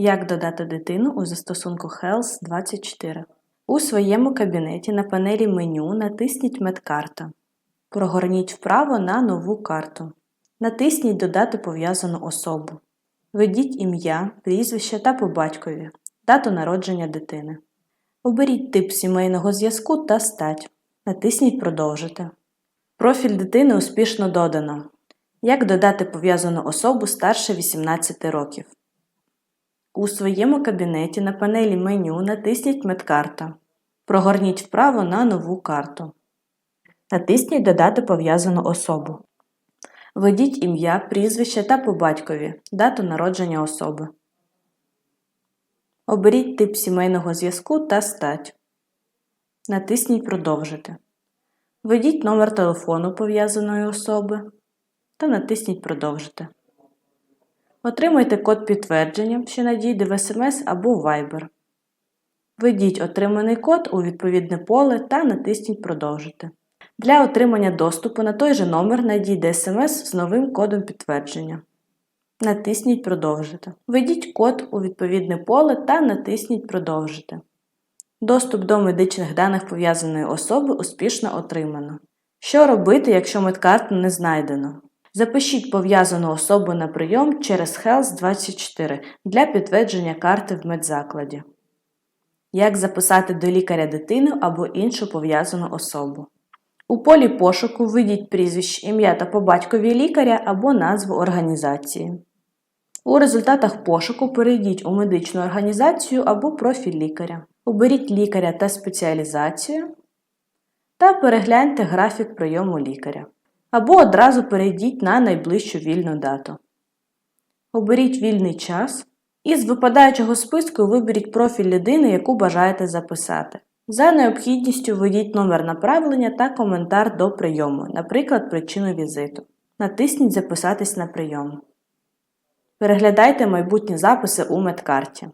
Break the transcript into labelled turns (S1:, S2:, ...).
S1: Як додати дитину у застосунку Health 24. У своєму кабінеті на панелі меню натисніть Медкарта. Прогорніть вправо на нову карту. Натисніть Додати пов'язану особу. Введіть ім'я, прізвище та по батькові, дату народження дитини. Оберіть тип сімейного зв'язку та стать. Натисніть Продовжити. Профіль дитини успішно додано. Як додати пов'язану особу старше 18 років. У своєму кабінеті на панелі меню натисніть Медкарта. Прогорніть вправо на нову карту. Натисніть Додати пов'язану особу. Введіть ім'я, прізвище та по батькові, дату народження особи. Оберіть тип сімейного зв'язку та стать. Натисніть Продовжити. Введіть номер телефону пов'язаної особи та натисніть Продовжити. Отримайте код підтвердження, що надійде в SMS або Viber. Введіть отриманий код у відповідне поле та натисніть Продовжити. Для отримання доступу на той же номер надійде SMS з новим кодом підтвердження. Натисніть Продовжити. Введіть код у відповідне поле та натисніть Продовжити. Доступ до медичних даних пов'язаної особи успішно отримано. Що робити, якщо медкарту не знайдено? Запишіть пов'язану особу на прийом через Health 24 для підтвердження карти в медзакладі. Як записати до лікаря дитину або іншу пов'язану особу. У полі пошуку введіть прізвище, ім'я та по батькові лікаря або назву організації. У результатах пошуку перейдіть у медичну організацію або профіль лікаря. Оберіть лікаря та спеціалізацію та перегляньте графік прийому лікаря. Або одразу перейдіть на найближчу вільну дату. Оберіть вільний час і з випадаючого списку виберіть профіль людини, яку бажаєте записати. За необхідністю введіть номер направлення та коментар до прийому, наприклад, причину візиту. Натисніть Записатись на прийом. Переглядайте майбутні записи у медкарті.